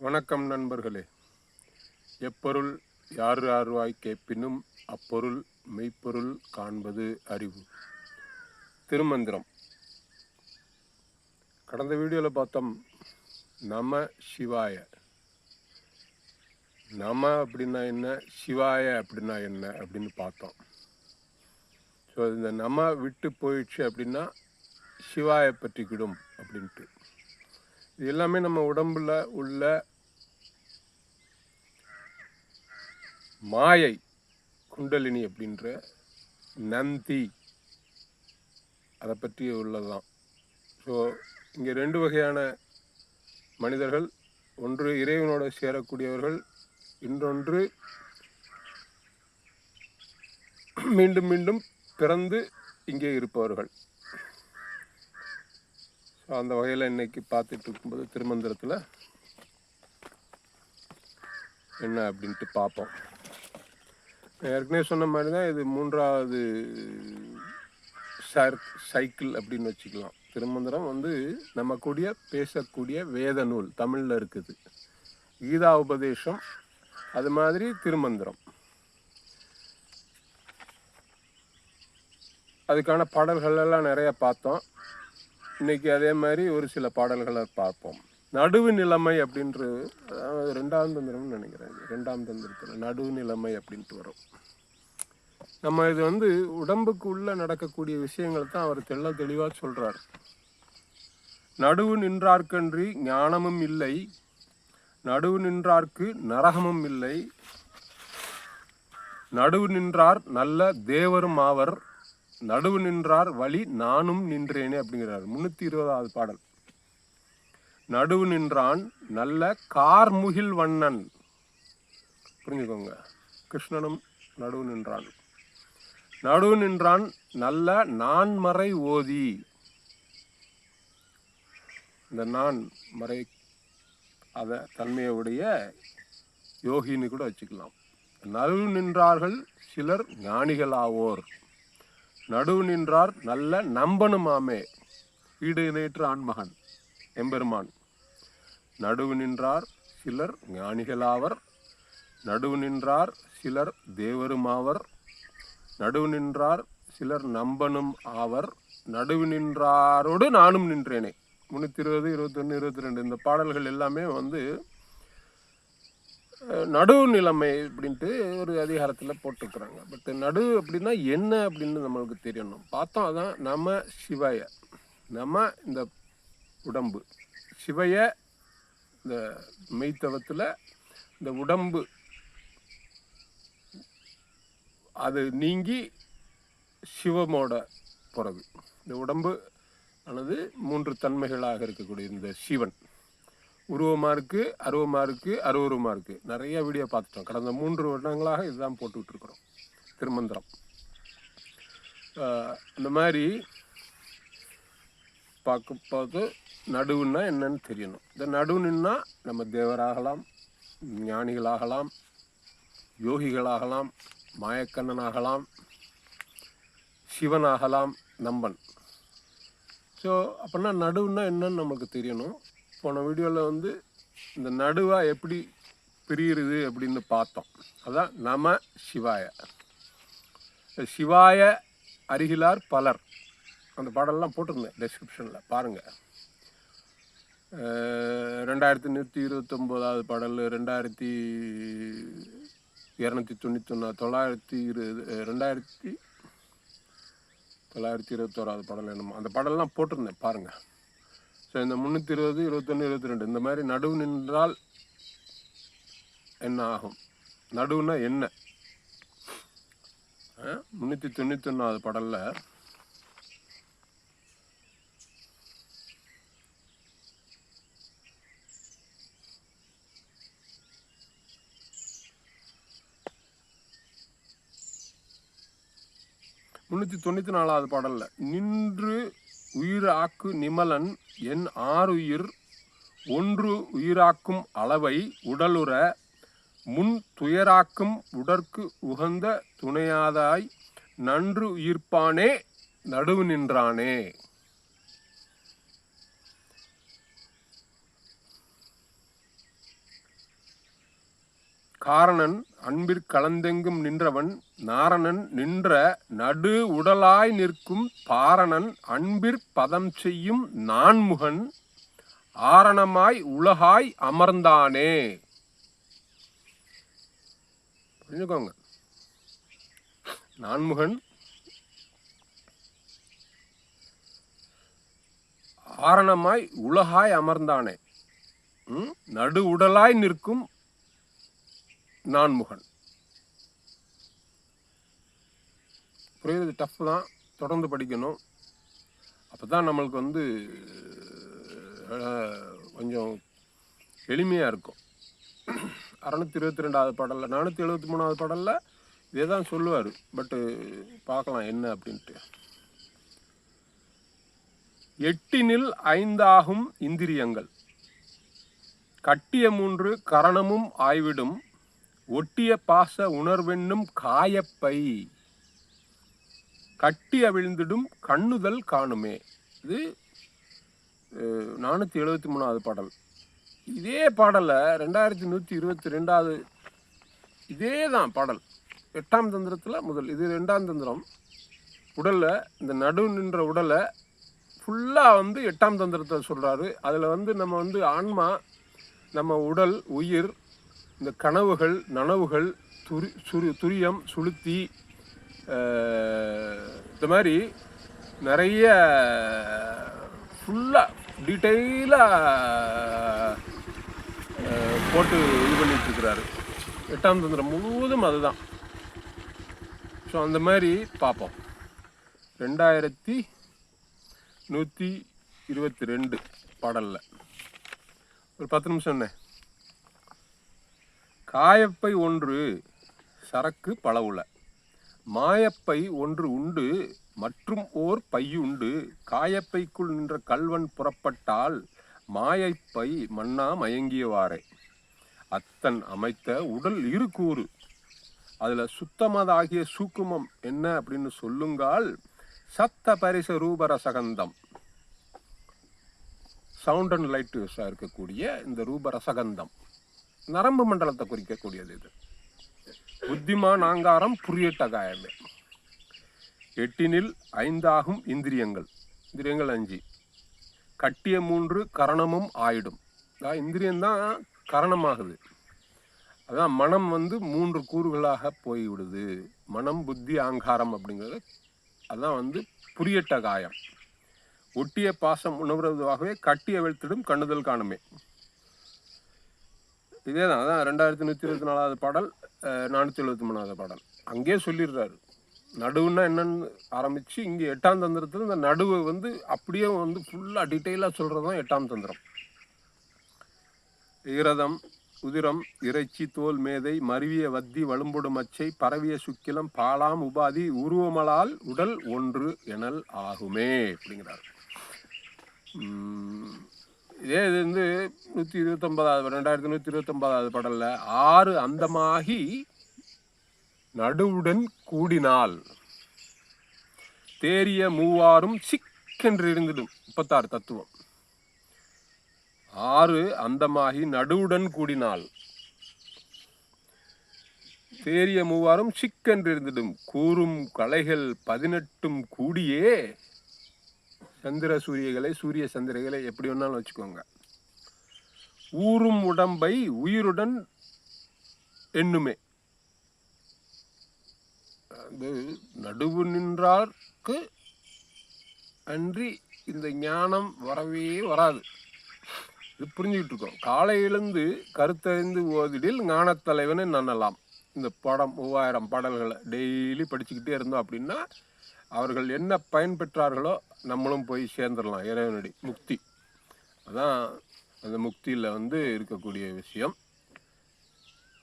வணக்கம் நண்பர்களே. எப்பொருள் யார் யார்வாய் கேட்பினும் அப்பொருள் மெய்ப்பொருள் காண்பது அறிவு. திருமந்திரம். கடந்த வீடியோவில் பார்த்தோம் நம சிவாய. நம அப்படின்னா என்ன? சிவாய அப்படின்னா என்ன? அப்படின்னு பார்த்தோம். ஸோ இந்த நம விட்டு போயிடுச்சு அப்படின்னா சிவாய பற்றிக்கிடும் அப்படின்ட்டு. இது எல்லாமே நம்ம உடம்புல உள்ள மாயை குண்டலினி அப்படின்ற நந்தி. அதை பற்றி உள்ளதுதான். ஸோ இங்கே ரெண்டு வகையான மனிதர்கள் ஒன்று இறைவனோட சேரக்கூடியவர்கள் இன்னொன்று மீண்டும் மீண்டும் பிறந்து இங்கே இருப்பவர்கள். அந்த வகையில் இன்னைக்கு பார்த்துட்டு இருக்கும்போது திருமந்திரத்தில் என்ன அப்படின்ட்டு பார்ப்போம். ஏற்கனவே சொன்ன மாதிரி தான் இது மூன்றாவது சர் சைக்கிள் அப்படின்னு வச்சுக்கலாம். திருமந்திரம் வந்து நம்ம கூடிய பேசக்கூடிய வேத நூல் தமிழில் இருக்குது. கீதா உபதேசம் அது மாதிரி திருமந்திரம். அதுக்கான பாடல்கள் எல்லாம் நிறைய பார்த்தோம். இன்னைக்கு அதே மாதிரி ஒரு சில பாடல்களை பார்ப்போம். நடுவு நிலைமை அப்படின்ற ரெண்டாம் தந்திரம்னு நினைக்கிறேன். ரெண்டாம் தந்திரத்தில் நடுவு நிலைமை அப்படின்ட்டு வரும். நம்ம இது வந்து உடம்புக்கு உள்ள நடக்கக்கூடிய விஷயங்களை தான் அவர் தெள்ள தெளிவாக சொல்றார். நடுவு நின்றார்க்கன்றி ஞானமும் இல்லை. நடுவு நின்றார்க்கு நரகமும் இல்லை. நடுவு நின்றார் நல்ல தேவரும் ஆவர். நடுவு நின்றார் வழி நானும் நின்றேனே அப்படிங்கிறார். முன்னூற்றி இருபதாவது பாடல். நடுவு நின்றான் நல்ல கார்முகில் வண்ணன். புரிஞ்சுக்கோங்க. கிருஷ்ணனும் நடுவு நின்றான். நடுவு நின்றான் நல்ல நான்மறை ஓதி. இந்த நான் மறை அதை தன்மையுடைய யோகின்னு கூட வச்சுக்கலாம். நடுவு நின்றார்கள் சிலர் ஞானிகளாவோர். நடுவு நின்றார் நல்ல நம்பனுமாமே. ஈடு இணையற்ற ஆண்மகன் எம்பெருமான். நடுவு நின்றார் சிலர் ஞானிகளாவர். நடுவு நின்றார் சிலர் தேவருமாவர். நடுவு நின்றார் சிலர் நம்பனும் ஆவர். நடுவு நின்றாரோடு நானும் நின்றேனே. முன்னூற்றி இருபது இருபத்தொன்று இருபத்தி ரெண்டு இந்த பாடல்கள் எல்லாமே வந்து நடுவு நிலைமை அப்படின்ட்டு ஒரு அதிகாரத்தில் போட்டிருக்கிறாங்க. பட் நடு அப்படின்னா என்ன அப்படின்னு நம்மளுக்கு தெரியணும். பார்த்தோம் அதான் நம்ம சிவய நம்ம இந்த உடம்பு. சிவய இந்த மெய்த்தவத்தில் இந்த உடம்பு. அது நீங்கி சிவமோட போகிறது இந்த உடம்பு ஆனது மூன்று தன்மைகளாக இருக்கக்கூடிய இந்த சிவன். உருவமாக இருக்குது அருவமாக இருக்குது அருவருவமாக இருக்குது நிறைய வீடியோ பார்த்துட்டோம். கடந்த மூன்று வருடங்களாக இதுதான் போட்டுக்கிட்டு இருக்கிறோம் திருமந்திரம். அந்த இந்த மாதிரி பார்த்து நடுவுன்னா என்னன்னு தெரியணும். இந்த நடுவுன்னா நம்ம தேவராகலாம் ஞானிகளாகலாம் யோகிகளாகலாம் மாயக்கண்ணனாகலாம் சிவனாகலாம் நம்பன். ஸோ அப்படின்னா நடுவுன்னா என்னன்னு நமக்கு தெரியணும். போன வீடியோவில் வந்து இந்த நடுவாக எப்படி பிரியிறது அப்படின்னு பார்த்தோம். அதான் நம சிவாய. சிவாய அருகிலார் பலர். அந்த பாடல்லாம் போட்டிருந்தேன் டெஸ்கிரிப்ஷனில் பாருங்கள் ரெண்டாயிரத்தி நூற்றி இருபத்தொம்போதாவது பாடல் ரெண்டாயிரத்தி இரநூத்தி தொண்ணூத்தொன்னா தொள்ளாயிரத்தி இரு ரெண்டாயிரத்தி தொள்ளாயிரத்தி இருபத்தோராவது பாடல் என்னமோ. அந்த பாடல்லாம் போட்டிருந்தேன். பாருங்கள் ஸோ இந்த முந்நூற்றி இருபது இருபத்தொன்று இருபத்தி ரெண்டு இந்த மாதிரி நடுவு நின்றால் என்ன ஆகும்? நடுவுனா என்ன? முந்நூற்றி தொண்ணூத்தொன்னாவது படலில் முன்னூற்றி தொண்ணூற்றி நாலாவது பாடலில் நின்று உயிராக்கு நிமலன் என் ஆறுயிர் ஒன்று உயிராக்கும் அளவை உடலுற முன் துயராக்கும் உடற்கு உகந்த துணையாதாய் நன்று உயிர்ப்பானே நடுவு நின்றானே. காரணன் அன்பிற் கலந்தெங்கும் நின்றவன் நாரணன் நின்ற நடு உடலாய் நிற்கும் பாரணன் அன்பிற் பதம் செய்யும் நான்முகன் ஆரணமாய் உலகாய் அமர்ந்தானே. புரிஞ்சுக்கோங்க. நான்முகன் ஆரணமாய் உலகாய் அமர்ந்தானே. நடு உடலாய் நிற்கும் நான்முகன். புரியுது டஃப் தான். தொடர்ந்து படிக்கணும். அப்போ தான் நம்மளுக்கு வந்து கொஞ்சம் எளிமையாக இருக்கும். அறநூற்றி இருபத்தி ரெண்டாவது பாடலில் நானூற்றி எழுபத்தி மூணாவது பாடலில் இதே தான் சொல்லுவார். பட்டு பார்க்கலாம் என்ன அப்படின்ட்டு. எட்டினில் ஐந்தாகும் இந்திரியங்கள். கட்டிய மூன்று கரணமும் ஆய்விடும். ஒட்டிய பாச உணர்வென்னும் காயப்பை. கட்டி அவிழ்ந்திடும் கண்ணுதல் காணுமே. இது நானூற்றி எழுபத்தி மூணாவது பாடல். இதே பாடலை ரெண்டாயிரத்தி நூற்றி இருபத்தி ரெண்டாவது இதே தான் பாடல். எட்டாம் தந்திரத்தில் முதல் இது ரெண்டாம் தந்திரம். உடலில் இந்த நடு நின்ற உடலை ஃபுல்லாக வந்து எட்டாம் தந்திரத்தை சொல்கிறாரு அதில் வந்து நம்ம வந்து ஆன்மா நம்ம உடல் உயிர் இந்த கனவுகள் நனவுகள் துரி சுரு துரியம் சுளுத்தி இந்த மாதிரி நிறைய ஃபுல்லாக டீட்டெயிலாக போட்டு இது பண்ணிட்டுருக்கிறாரு எட்டாம் தந்திரம் முழுவதும் அதுதான். ஸோ அந்த மாதிரி பார்ப்போம். ரெண்டாயிரத்தி நூற்றி இருபத்தி ரெண்டு பாடலில். ஒரு பத்து நிமிஷம் என்ன? காயப்பை ஒன்று சரக்கு பலவுல மாயப்பை ஒன்று உண்டு மற்றும் ஓர் பையுண்டு. காயப்பைக்குள் நின்ற கல்வன் புறப்பட்டால் மாயப்பை மன்னா மயங்கியவாறே. அத்தன் அமைத்த உடல் இரு கூறு அதில் சுத்தமதாகிய சூக்குமம் என்ன அப்படின்னு சொல்லுங்கால் சத்த பரிச ரூபரசகந்தம் சவுண்ட் அண்ட் லைட் இருக்கக்கூடிய இந்த ரூபரசகந்தம் நரம்பு மண்டலத்தை குறிக்கக்கூடியது இது. புத்திமான் ஆங்காரம் புரியட்ட காயமே எட்டினில் ஐந்தாகும் இந்திரியங்கள். இந்திரியங்கள் அஞ்சு. கட்டிய மூன்று கரணமும் ஆயிடும். அதான் இந்திரியம்தான் கரணமாகுது. அதான் மனம் வந்து மூன்று கூறுகளாக போய்விடுது. மனம் புத்தி ஆங்காரம் அப்படிங்கிறது அதான் வந்து புரியட்ட காயம் ஒட்டிய பாசம் உணர்வதாகவே கட்டிய வெளுத்திடும் கண்ணுதல் காணுமே. இதே தான் அதான் ரெண்டாயிரத்தி நூற்றி இருபத்தி நாலாவது பாடல் நானூற்றி எழுபத்தி மூணாவது பாடல். அங்கேயே சொல்லிடுறாரு. நடுவுன்னா என்னன்னு ஆரம்பித்து இங்கே எட்டாம் தந்திரத்தில் இந்த நடுவை வந்து அப்படியே வந்து ஃபுல்லாக டீட்டெயிலாக சொல்கிறது தான் எட்டாம் தந்திரம். ஈரதம் உதிரம் இறைச்சி தோல் மேதை மருவிய வத்தி வலும்பொடு மச்சை பரவிய சுக்கிலம் பாலாம் உபாதி உருவமலால் உடல் ஒன்று எனல் ஆகுமே அப்படிங்கிறார். இதே இது வந்து நூற்றி இருபத்தொன்பதாவது ரெண்டாயிரத்தி நூற்றி இருபத்தொம்பதாவது பாடலில் ஆறு அந்தமாகி நடுவுடன் கூடினால் தேறிய மூவாரும் சிக்கென்று இருந்திடும் முப்பத்தாறு தத்துவம். ஆறு அந்தமாகி நடுவுடன் கூடினால் தேறிய மூவாரும் சிக்கென்று இருந்திடும் கூறும் கலைகள் பதினெட்டும் கூடியே சந்திர சூரியகளை சூரிய சந்திரகளை எப்படி வேணாலும் வச்சுக்கோங்க. ஊறும் உடம்பை உயிருடன் எண்ணுமே. அது நடுவு நின்றார்க்கு அன்றி இந்த ஞானம் வரவே வராது. இது புரிஞ்சுக்கிட்டு இருக்கோம். காலை எழுந்து கருத்தறிந்து ஓதிடில் ஞானத்தலைவனை நன்னலாம். இந்த படம் மூவாயிரம் பாடல்களை டெய்லி படிச்சுக்கிட்டே இருந்தோம் அப்படின்னா அவர்கள் என்ன பயன்பெற்றார்களோ நம்மளும் போய் சேர்ந்துடலாம் இறைவனடி முக்தி. அதான் அந்த முக்தியில் வந்து இருக்கக்கூடிய விஷயம்.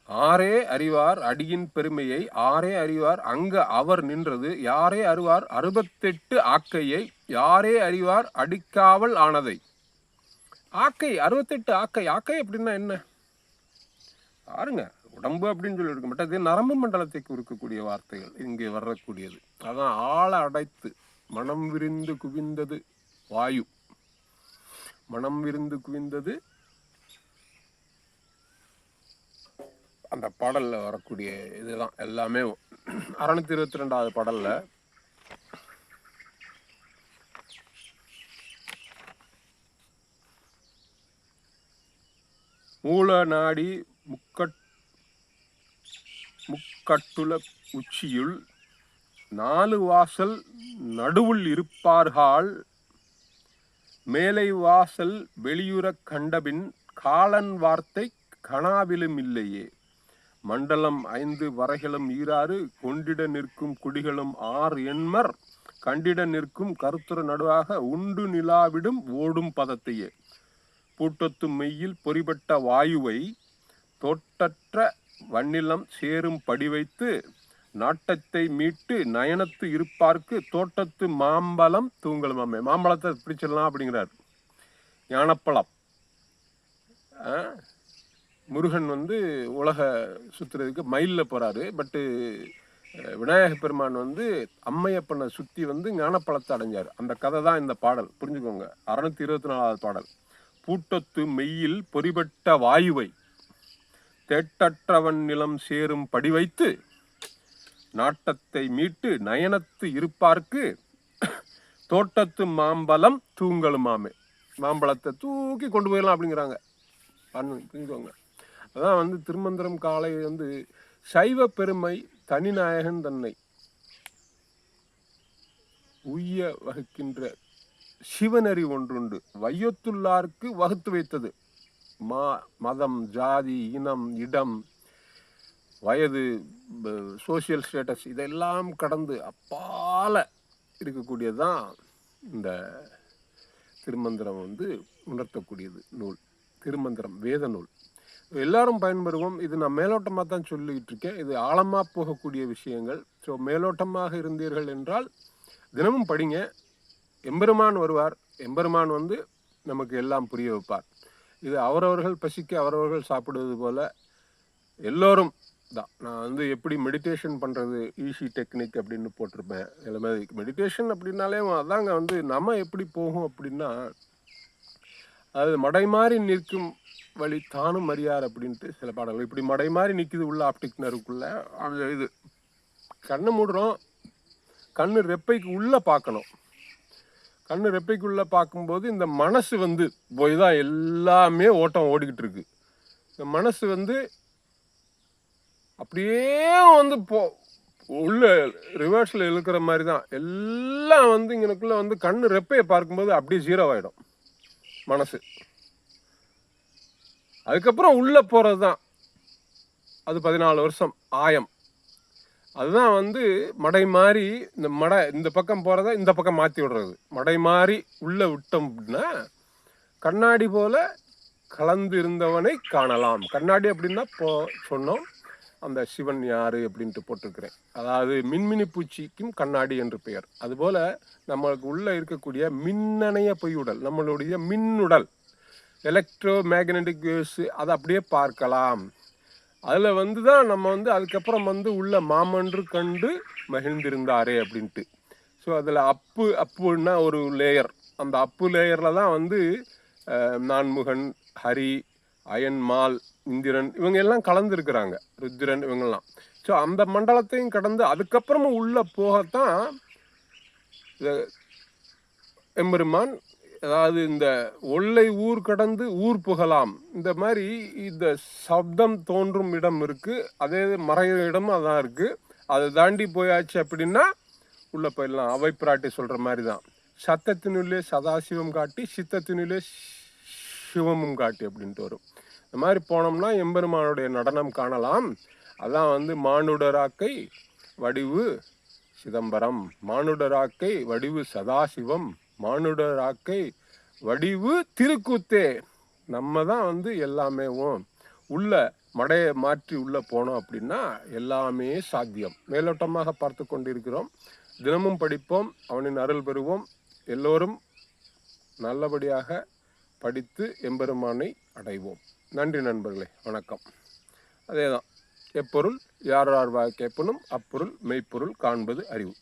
ஆரே அறிவார் அடியின் பெருமையை ஆரே அறிவார் அங்க அவர் நின்றது யாரே அறிவார் அறுபத்தெட்டு ஆக்கையை யாரே அறிவார் அடிக்காவல் ஆனதை. ஆக்கை அறுபத்தெட்டு ஆக்கை ஆக்கை அப்படின்னா என்ன? பாருங்க உடம்பு அப்படின்னு சொல்லி இருக்க மாட்டேன் இது நரம்பு மண்டலத்தை குறிக்கக்கூடிய வார்த்தைகள் இங்கே வரக்கூடியது. அதான் ஆழ அடைத்து மனம் விரிந்து குவிந்தது வாயு. மனம் விரிந்து குவிந்தது அந்த பாடலில் வரக்கூடிய இதுதான் எல்லாமே. அறநூற்றி இருபத்தி ரெண்டாவது பாடலில் மூல நாடி முக்கட் முக்கட்டுல உச்சியுள் நாலு வாசல் நடுவுள் இருப்பார்கள். மேலை வாசல் வெளியுறக் கண்டபின் காலன் வார்த்தை கனாவிலும் இல்லையே. மண்டலம் ஐந்து வரைகளும் ஈராறு கொண்டிட நிற்கும் குடிகளும் ஆறு எண்மர் கண்டிட நிற்கும் கருத்துர நடுவாக உண்டு நிலாவிடும் ஓடும் பதத்தையே. பூட்டத்து மெய்யில் பொறிபட்ட வாயுவை தோட்டற்ற வன்னிலம் சேரும் படி வைத்து நாட்டத்தை மீட்டு நயனத்து இருப்பார்க்கு தோட்டத்து மாம்பழம் தூங்கலுமாமே மாம்பழத்தை பிடிச்சிடலாம் அப்படிங்கிறார். ஞானப்பழம். ஆ, முருகன் வந்து உலக சுற்றுறதுக்கு மயிலில் போகிறாரு பட்டு விநாயக பெருமான் வந்து அம்மையப்பனை சுற்றி வந்து ஞானப்பழத்தை அடைஞ்சார். அந்த கதை தான் இந்த பாடல். புரிஞ்சுக்கோங்க. அறுநூத்தி இருபத்தி நாலாவது பாடல். பூட்டத்து மெய்யில் பொறிபட்ட வாயுவை தேட்டற்றவன் நிலம் சேரும் படி வைத்து நாட்டத்தை மீட்டு நயனத்து இருப்பார்க்கு. தோட்டத்து மாம்பழம் தூங்கலுமாமே. மாம்பழத்தை தூக்கி கொண்டு போயிடலாம் அப்படிங்கிறாங்க. புரிஞ்சுக்கோங்க அதான் வந்து திருமந்திரம் காலை வந்து சைவ பெருமை தனிநாயகன் தன்னை உய்ய வகுக்கின்ற சிவநெறி ஒன்றுண்டு. வையத்துள்ளார்க்கு வகுத்து வைத்தது. மா மதம் ஜாதி இனம் இடம் வயது சோஷியல் ஸ்டேட்டஸ் இதெல்லாம் கடந்து அப்பால இருக்கக்கூடியது தான் இந்த திருமந்திரம் வந்து உணர்த்தக்கூடியது நூல். திருமந்திரம் வேத நூல். எல்லாரும் பயன்பெறுவோம். இது நான் மேலோட்டமாக தான் சொல்லிக்கிட்டு இருக்கேன். இது ஆழமாக போகக்கூடிய விஷயங்கள். ஸோ மேலோட்டமாக இருந்தீர்கள் என்றால் தினமும் படிங்க. எம்பெருமான் வருவார். எம்பெருமான் வந்து நமக்கு எல்லாம் புரிய வைப்பார். இது அவரவர்கள் பசிக்க அவரவர்கள் சாப்பிடுவது போல எல்லோரும் தான். நான் வந்து எப்படி மெடிடேஷன் பண்ணுறது ஈஸி டெக்னிக் அப்படின்னு போட்டிருப்பேன். எல்லாமே மெடிடேஷன் அப்படின்னாலே அதாங்க வந்து நம்ம எப்படி போகும் அப்படின்னா அது மடை மாறி நிற்கும் வழி தானும் அறியார் அப்படின்ட்டு சில பாடல்கள். இப்படி மடை மாறி நிற்குது உள்ள ஆப்டிக் நருக்குள்ள அந்த இது கண்ணை மூடுறோம் கண்ணு ரெப்பைக்கு உள்ளே பார்க்கணும். கண்ணு ரெப்பைக்குள்ளே பார்க்கும்போது இந்த மனசு வந்து போய் தான் எல்லாமே ஓட்டம் ஓடிக்கிட்டு இருக்கு. இந்த மனசு வந்து அப்படியே வந்து போ உள்ள ரிவர்ஸில் இழுக்கிற மாதிரி தான் எல்லாம் வந்து இங்கனக்குள்ளே வந்து கண்ணு ரெப்பையை பார்க்கும்போது அப்படியே ஜீரோ ஆகிடும் மனசு. அதுக்கப்புறம் உள்ளே போகிறது தான் அது பதினாலு வருஷம் ஆயம். அதுதான் வந்து மடை மாறி இந்த மடை இந்த பக்கம் போகிறத இந்த பக்கம் மாற்றி விடுறது. மடை மாறி உள்ளே விட்டோம் அப்படின்னா கண்ணாடி போல கலந்து இருந்தவனை காணலாம். கண்ணாடி அப்படின்னா போ சொன்னோம். அந்த சிவன் யார் அப்படின்ட்டு போட்டிருக்கிறேன். அதாவது மின்மினி பூச்சிக்கும் கண்ணாடி என்று பெயர். அதுபோல் நம்மளுக்கு உள்ளே இருக்கக்கூடிய மின்னணைய பொய்யுடல் நம்மளுடைய மின்னுடல் எலக்ட்ரோ மேக்னெட்டிக் வேவ்ஸ் அதை அப்படியே பார்க்கலாம். அதில் வந்து தான் நம்ம வந்து அதுக்கப்புறம் வந்து உள்ள மாமன்று கண்டு மகிழ்ந்திருந்தாரே அப்படின்ட்டு. ஸோ அதில் அப்பு அப்புன்னா ஒரு லேயர் அந்த அப்பு லேயரில் தான் வந்து நான்முகன் ஹரி அயன்மால் இந்திரன் இவங்க எல்லாம் கலந்துருக்கிறாங்க. ருத்ரன் இவங்கெல்லாம். ஸோ அந்த மண்டலத்தையும் கடந்து அதுக்கப்புறமும் உள்ளே போகத்தான் எம்பெருமான் அதாவது இந்த ஒல்லை ஊர் கடந்து ஊர் புகலாம். இந்த மாதிரி இந்த சப்தம் தோன்றும் இடம் இருக்குது அதே மறைய இடமும் அதான் இருக்குது அதை தாண்டி போயாச்சு அப்படின்னா உள்ளே போயிடலாம். அவை பிராட்டி சொல்கிற மாதிரி தான் சத்தத்தினுள்ளே சதாசிவம் காட்டி சித்தத்தினுள்ளே சிவமும் காட்டி அப்படின்ட்டு வரும். இந்த மாதிரி போனோம்னா எம்பெருமானுடைய நடனம் காணலாம். அதான் வந்து மானுடராக்கை வடிவு சிதம்பரம். மானுடராக்கை வடிவு சதாசிவம். மானுடராக்கை வடிவு திருக்கூத்தே. நம்ம தான் வந்து எல்லாமே உள்ள மடையை மாற்றி உள்ளே போனோம் அப்படின்னா எல்லாமே சாத்தியம். மேலோட்டமாக பார்த்து கொண்டிருக்கிறோம். தினமும் படிப்போம் அவனின் அருள் பெறுவோம். எல்லோரும் நல்லபடியாக படித்து எம்பெருமானை அடைவோம். நன்றி நண்பர்களே வணக்கம். அதே தான் எப்பொருள் யார் யார் வாய் கேட்பனும் அப்பொருள் மெய்ப்பொருள் காண்பது அறிவு.